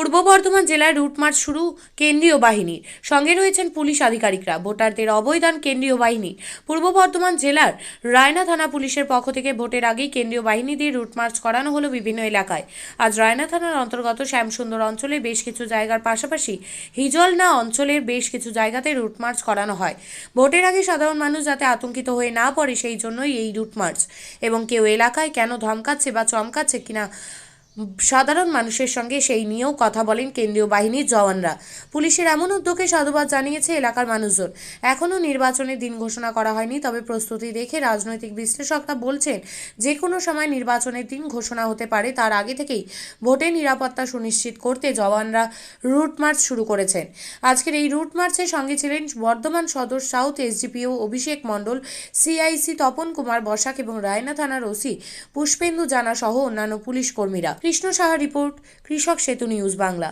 পূর্ব বর্ধমান জেলায় route march শুরু কেন্দ্রীয় বাহিনীর সঙ্গে রয়েছেন পুলিশ আধিকারিকরা। ভোটারদের অবৈধান কেন্দ্রীয় বাহিনী। পূর্ব বর্ধমান জেলার রায়না থানা পুলিশের পক্ষ থেকে ভোটের আগেই কেন্দ্রীয় বাহিনী দিয়ে রুট মার্চ করানো হলো বিভিন্ন এলাকায়। আজ রায়না থানার অন্তর্গত শ্যামসুন্দর অঞ্চলে বেশ কিছু জায়গার পাশাপাশি হিজলনা অঞ্চলের বেশ কিছু জায়গাতে রুট মার্চ করানো হয়। ভোটের আগে সাধারণ মানুষ যাতে আতঙ্কিত হয়ে না পড়ে, সেই জন্যই এই রুট মার্চ। এবং কেউ এলাকায় কেন ধমকাচ্ছে বা চমকাচ্ছে কিনা সাধারণ মানুষের সঙ্গে সেই নিয়েও কথা বলেন কেন্দ্রীয় বাহিনীর জওয়ানরা। পুলিশের এমন উদ্যোগে সাধুবাদ জানিয়েছে এলাকার মানুষজন। এখনও নির্বাচনের দিন ঘোষণা করা হয়নি, তবে প্রস্তুতি দেখে রাজনৈতিক বিশ্লেষকরা বলছেন যে কোনো সময় নির্বাচনের দিন ঘোষণা হতে পারে, তার আগে থেকেই ভোটের নিরাপত্তা সুনিশ্চিত করতে জওয়ানরা রুট মার্চ শুরু করেছেন। আজকের এই রুট মার্চের সঙ্গে ছিলেন বর্ধমান সদর south SDPO Abhishek Mondal, CIC Tapan Kumar Basak এবং রায়না থানার ওসি পুষ্পেন্দু জানা সহ অন্যান্য পুলিশ কর্মীরা। কৃষ্ণ সাহা রিপোর্ট, কৃষক সেতু নিউজ বাংলা।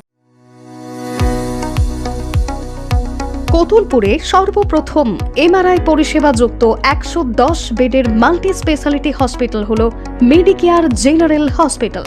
কতুলপুরে সর্বপ্রথম এমআরআই পরিষেবা যুক্ত একশো দশ বেডের মাল্টি স্পেশালিটি হসপিটাল হল মেডিকেয়ার জেনারেল হসপিটাল।